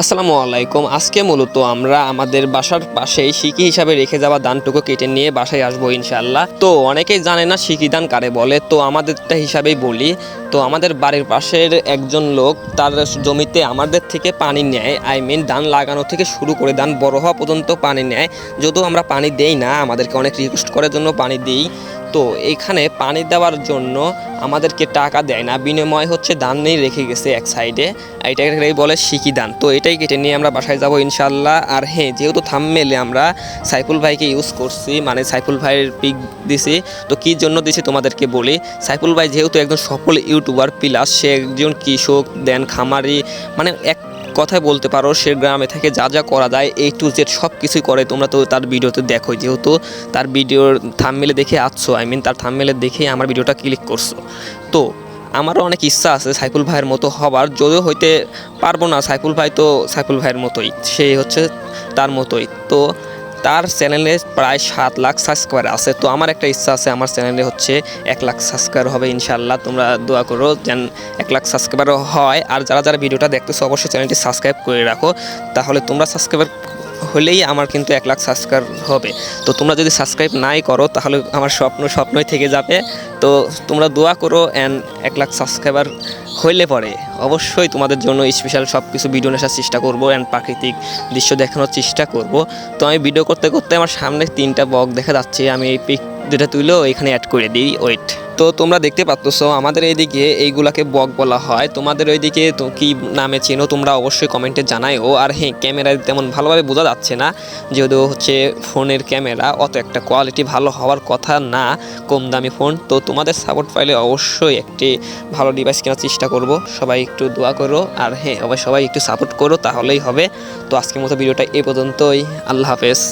আসসালামু আলাইকুম। আজকে মূলত আমরা আমাদের বাসার পাশেই সিকি হিসাবে রেখে যাওয়া ধানটুকু কেটে নিয়ে বাসায় আসব ইনশাল্লাহ তো অনেকেই জানে না সিকি ধান কারে বলে, তো আমাদেরটা হিসাবেই বলি। তো আমাদের বাড়ির পাশের একজন লোক তার জমিতে আমাদের থেকে পানি নেয়, আই মিন ধান লাগানো থেকে শুরু করে ধান বড় হওয়া পর্যন্ত পানি নেয়। যদিও আমরা পানি দেই না, আমাদেরকে অনেক রিকোয়েস্ট করার জন্য পানি দিই। তো এখানে পানি দেওয়ার জন্য আমাদেরকে টাকা দেয় না। বিনিময় হচ্ছে ধান নিয়ে রেখে গেছে এক সাইডে এটাকে বলে সিকি দান তো এটাই কেটে নিয়ে আমরা বাসায় যাব ইনশাল্লাহ আর হ্যাঁ যেহেতু থামমেলে আমরা সাইফুল ভাইকে ইউজ করছি মানে সাইফুল ভাইয়ের পিক দিছি, তো কী জন্য দিছি তোমাদেরকে বলি? সাইফুল ভাই যেহেতু একজন সফল ইউটিউবার প্লাস সে একজন কৃষক, দেন খামারি মানে এক কথায় বলতে পারো, সে গ্রামে থেকে যা যা করা যায় এই টু জেড সব কিছুই করে। তোমরা তো তার ভিডিওতে দেখো যেহেতু তার ভিডিওর থামমেলে দেখে আসছো আই মিন তার থামমেলে দেখেই আমার ভিডিওটা ক্লিক করছ। তো, আমারও অনেক ইচ্ছা আছে সাইফুল ভাইয়ের মতো হবার, যদিও হইতে পারব না, সাইফুল ভাই তো সাইফুল ভাইয়ের মতোই, সে হচ্ছে তার মতোই। তো তার চ্যানেলে প্রায় সাত লাখ সাবস্ক্রাইবার আছে। তো আমার একটা ইচ্ছা আছে, আমার চ্যানেলে হচ্ছে এক লাখ সাবস্ক্রাইবার হবে ইনশাল্লাহ তোমরা দোয়া করো যেন এক লাখ সাবস্ক্রাইবার হয়। আর যারা যারা ভিডিওটা দেখতেছো, অবশ্যই চ্যানেলটি সাবস্ক্রাইব করে রাখো। তাহলে তোমরা সাবস্ক্রাইবার হলেই আমার কিন্তু এক লাখ সাবস্ক্রাইব হবে। তো তোমরা যদি সাবস্ক্রাইব নাই করো, তাহলে আমার স্বপ্ন, স্বপ্নই থেকে যাবে। তো তোমরা দোয়া করো অ্যান্ড এক লাখ সাবস্ক্রাইবার হইলে পরে অবশ্যই তোমাদের জন্য স্পেশাল সব কিছু ভিডিও নেশার চেষ্টা করব অ্যান্ড প্রাকৃতিক দৃশ্য দেখানোর চেষ্টা করব। তো আমি ভিডিও করতে করতে আমার সামনে তিনটা বক দেখা যাচ্ছে, আমি এই পিক দুটা তুলেও এখানে অ্যাড করে দিই। ওয়েট তো তোমরা দেখতে পাচ্ছ আমাদের এইদিকে এইগুলাকে বক বলা হয়। তোমাদের ওইদিকে তো কি নামে চেনো, তোমরা অবশ্যই কমেন্টে জানাইও। আর হ্যাঁ ক্যামেরায় তেমন ভালোভাবে বোঝা যাচ্ছে না, যেহেতু হচ্ছে ফোনের ক্যামেরা অত একটা কোয়ালিটি ভালো হওয়ার কথা না, কম দামি ফোন তো তোমাদের সাপোর্ট পাইলে অবশ্যই একটি ভালো ডিভাইস কেনার চেষ্টা করব। সবাই একটু দোয়া করো, আর হ্যাঁ সবাই একটু সাপোর্ট করো, তাহলেই হবে। তো আজকের মতো ভিডিওটা এ পর্যন্তই। আল্লাহ হাফেজ।